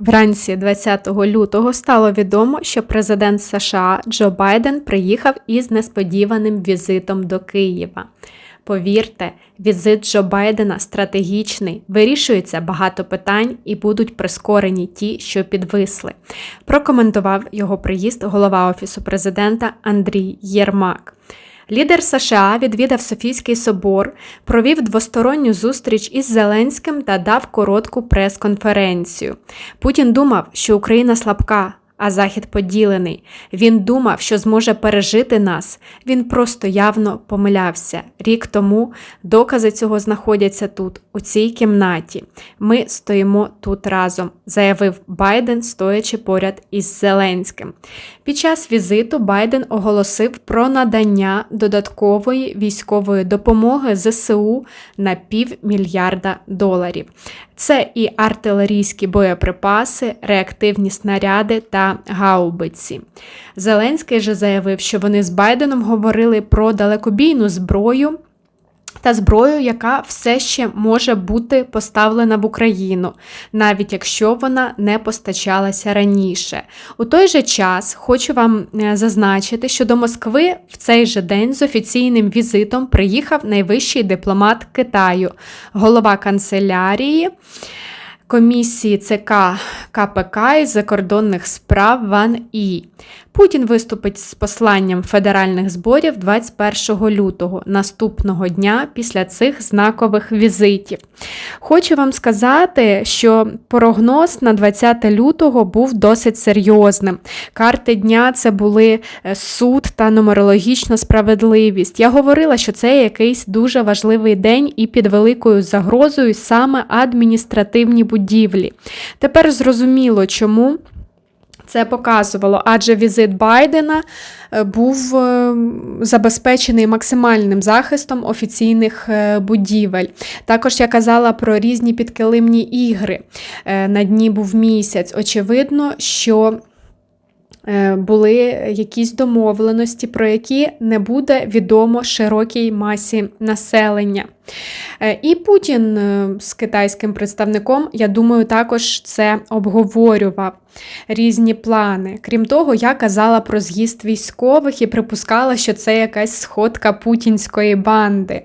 Вранці 20 лютого стало відомо, що президент США Джо Байден приїхав із несподіваним візитом до Києва. Повірте, візит Джо Байдена стратегічний, вирішується багато питань і будуть прискорені ті, що підвисли. Прокоментував його приїзд голова Офісу президента Андрій Єрмак. Лідер США відвідав Софійський собор, провів двосторонню зустріч із Зеленським та дав коротку прес-конференцію. Путін думав, що Україна слабка, а Захід поділений. Він думав, що зможе пережити нас. Він просто явно помилявся. Рік тому докази цього знаходяться тут, у цій кімнаті. Ми стоїмо тут разом, заявив Байден, стоячи поряд із Зеленським. Під час візиту Байден оголосив про надання додаткової військової допомоги ЗСУ на півмільярда доларів. Це і артилерійські боєприпаси, реактивні снаряди та гаубиці. Зеленський же заявив, що вони з Байденом говорили про далекобійну зброю. Та зброю, яка все ще може бути поставлена в Україну, навіть якщо вона не постачалася раніше. У той же час хочу вам е, зазначити, що до Москви в цей же день з офіційним візитом приїхав найвищий дипломат Китаю, голова канцелярії комісії ЦК КПК із закордонних справ Ван І. Путін виступить з посланням федеральних зборів 21 лютого, наступного дня після цих знакових візитів. Хочу вам сказати, що прогноз на 20 лютого був досить серйозним. Карти дня це були е, суд та нумерологічна справедливість. Я говорила, що це якийсь дуже важливий день і під великою загрозою саме адміністративні будівлі. Тепер зрозуміло, чому. Це показувало, адже візит Байдена е, був е, забезпечений максимальним захистом офіційних е, будівель. Також я казала про різні підкилимні ігри. На дні був місяць. Очевидно, що були якісь домовленості, про які не буде відомо широкій масі населення. Е, і Путін е, з китайським представником, я думаю, також це обговорював різні плани. Крім того, я казала про з'їзд військових і припускала, що це якась сходка путінської банди.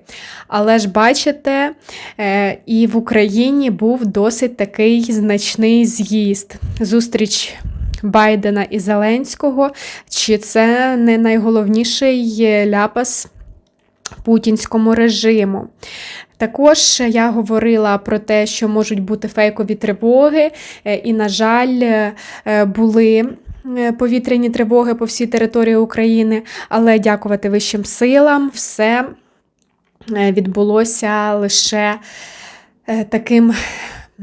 Але ж бачите, е, і в Україні був досить такий значний з'їзд. Зустріч. Байдена і Зеленського, чи це не найголовніший ляпас путінському режиму. Також я говорила про те, що можуть бути фейкові тривоги, е, і, на жаль, е, були. Е, повітряні тривоги по всій території України, але дякувати вищим силам, все відбулося лише таким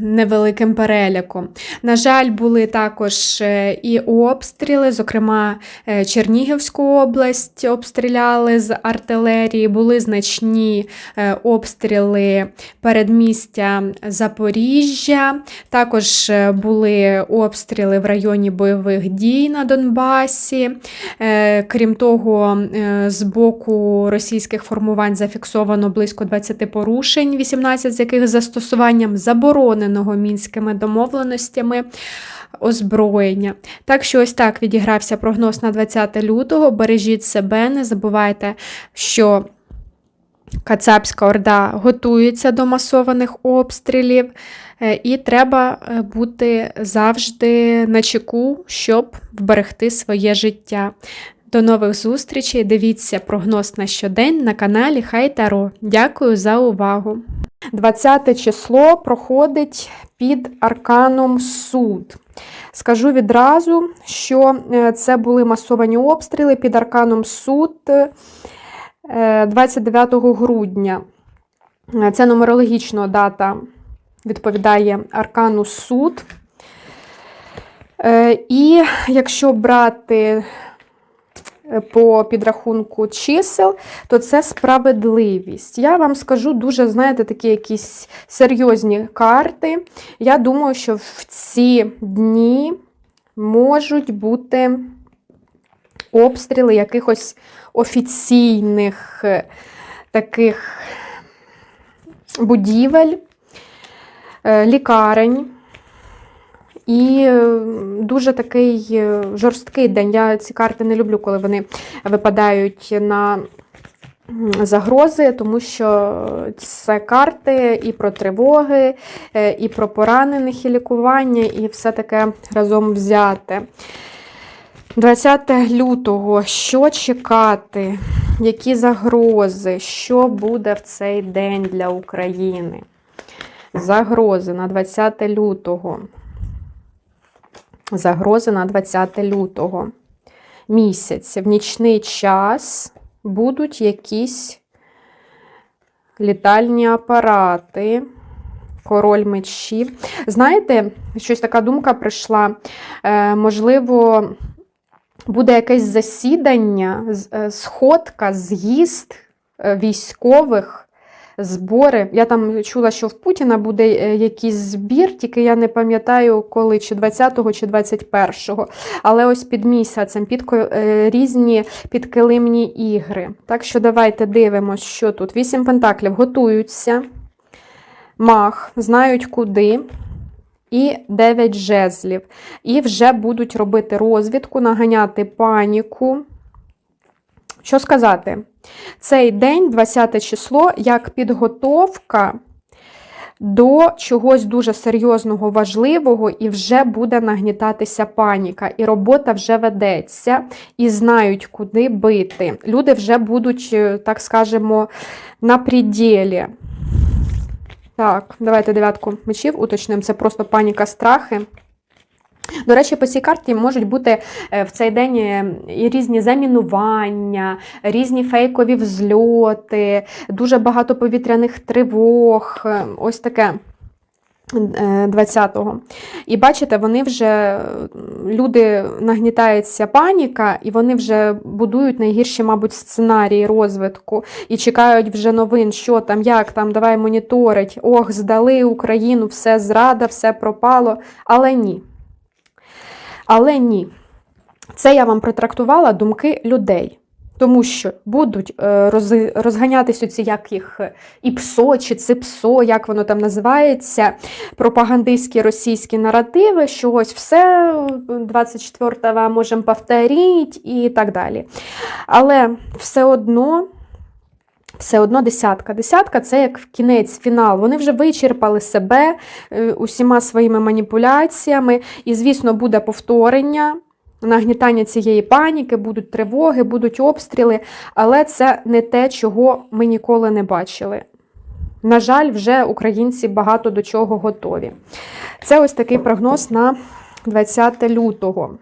невеликим переліком. На жаль, були також е, і обстріли, зокрема, е, Чернігівську область обстріляли з артилерії, були значні е, обстріли передмістя Запоріжжя, також були обстріли в районі бойових дій на Донбасі. Крім того, з боку російських формувань зафіксовано близько 20 порушень, 18 з яких застосуванням заборони забороненого мінськими домовленостями. Озброєння. Так що ось так відігрався прогноз на 20 лютого. Бережіть себе, не забувайте, що Кацапська Орда готується до масованих обстрілів, е, і треба е, бути завжди на чеку, щоб вберегти своє життя. До нових зустрічей! Дивіться прогноз на щодень на каналі Хай Таро. Дякую за увагу! 20 число проходить під арканом суд. Скажу відразу, що е, це були масовані обстріли під арканом суд 29 е, грудня. Це нумерологічна дата відповідає аркану суд. Е, і якщо брати по підрахунку чисел, то це справедливість. Я вам скажу дуже, знаєте, такі якісь серйозні карти. Я думаю, що в ці дні можуть бути обстріли якихось офіційних е, таких будівель, е, лікарень. І е, дуже такий е, жорсткий день. Я ці карти не люблю, коли вони випадають на загрози, тому що це карти і про тривоги, е, і про поранених, і лікування, і все таке разом взяте. 20 лютого. Що чекати? Які загрози? Що буде в цей день для України? Загрози на 20 лютого. Загрози на 20 лютого. Місяць. В нічний час будуть якісь літальні апарати. Король мечів. Знаєте, щось така думка прийшла. Е, можливо, буде якесь засідання, е, сходка, з'їзд е, військових, збори. Я там чула, що в Путіна буде е, якийсь збір, тільки я не пам'ятаю, коли, чи 20-го, чи 21-го. Але ось під місяцем, під е, різні підкилимні ігри. Так що давайте дивимося, що тут. Вісім пентаклів готуються. Мах, знають куди. І 9 жезлів. І вже будуть робити розвідку, наганяти паніку. Що сказати? Цей день, 20 число, як підготовка до чогось дуже серйозного, важливого, і вже буде нагнітатися паніка. І робота вже ведеться, і знають, куди бити. Люди вже будуть, е, так скажемо, на пределі. Так, давайте дев'ятку мечів уточнимо. Це просто паніка, страхи. До речі, по цій карті можуть бути е, в цей день е, і різні замінування, різні фейкові взльоти, дуже багато повітряних тривог. е, Ось таке. е, 20-го. І бачите, вони вже люди нагнітається паніка, і вони вже будують найгірші, мабуть, сценарії розвитку і чекають вже новин, що там, як там, давай моніторить. Ох, здали Україну, все зрада, все пропало. Але ні. Але ні. Це я вам протрактувала думки людей. Тому що будуть е, роз- розганятись оці як їх е, ІПСО чи ЦИПСО, як воно там називається, пропагандистські російські наративи, що ось все 24-го можемо повторити і так далі. Але все одно. Все одно десятка. Десятка це як кінець, фінал. Вони вже вичерпали себе е, усіма своїми маніпуляціями. І, звісно, буде повторення, нагнітання цієї паніки, будуть тривоги, будуть обстріли, але це не те, чого ми ніколи не бачили. На жаль, вже українці багато до чого готові. Це ось такий прогноз на 20 лютого.